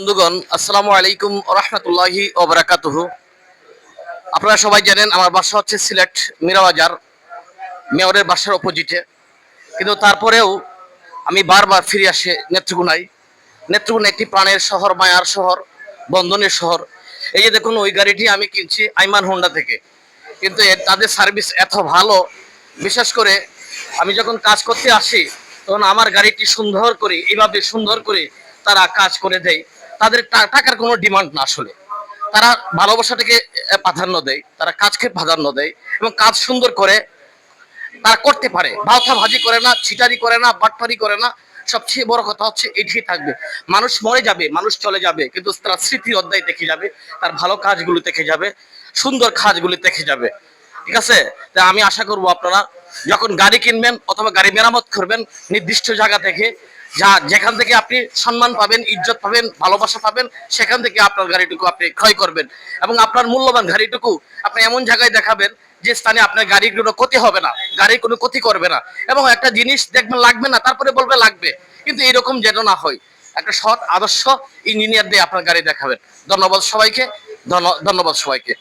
বন্ধুগণ, আসসালামু আলাইকুম রহমতুল্লাহি ওবরাকাতুহ। আপনারা সবাই জানেন আমার বাসা হচ্ছে সিলেট মিরাবাজার, মেয়রের বাসার অপোজিটে কিন্তু তারপরেও আমি বারবার ফিরে আসে নেত্রকোনায়। নেত্রকোনা একটি প্রাণের শহর, মায়ার শহর, বন্ধনের শহর। এই যে দেখুন, ওই গাড়িটি আমি কিনছি আইমান হোন্ডা থেকে। কিন্তু তাদের সার্ভিস এত ভালো, বিশেষ করে আমি যখন কাজ করতে আসি, তখন আমার গাড়িটি সুন্দর করে, এইভাবে সুন্দর করে তারা কাজ করে দেয়। তাদের টাকার কোনো ডিমান্ড না আসলে। তারা ভালোবাসাটাকে প্রাধান্য দেয়, তারা কাজকে প্রাধান্য দেয় এবং কাজ সুন্দর করে তারা করতে পারে। ভাওতা ভাজি করে না, ছিটারি করে না, বাটপারি করে না, সবচেয়ে বড় কথা হচ্ছে এটিই থাকবে। মানুষ মরে যাবে, মানুষ চলে যাবে, কিন্তু তার স্মৃতি অধ্যায় দেখে যাবে, তার ভালো কাজগুলো দেখে যাবে, সুন্দর কাজগুলি দেখে যাবে। ঠিক আছে? তা আমি আশা করব আপনারা যখন গাড়ি কিনবেন অথবা গাড়ি মেরামত করবেন, নির্দিষ্ট জায়গা থেকে, যা যেখান থেকে আপনি সম্মান পাবেন, ইজ্জত পাবেন, ভালোবাসা পাবেন, সেখান থেকে আপনার গাড়িটুকু আপনি ক্রয় করবেন। এবং আপনার মূল্যবান গাড়িটুকু আপনি এমন জায়গায় দেখাবেন যে স্থানে আপনার গাড়ির কোনো ক্ষতি হবে না, গাড়ির কোনো ক্ষতি করবে না। এবং একটা জিনিস দেখবেন লাগবে না, তারপরে বলবে লাগবে। কিন্তু এরকম যেন না হয়। একটা সৎ, আদর্শ ইঞ্জিনিয়ার দিয়ে আপনার গাড়ি দেখাবেন। ধন্যবাদ সবাইকে ধন্য- ধন্যবাদ সবাইকে।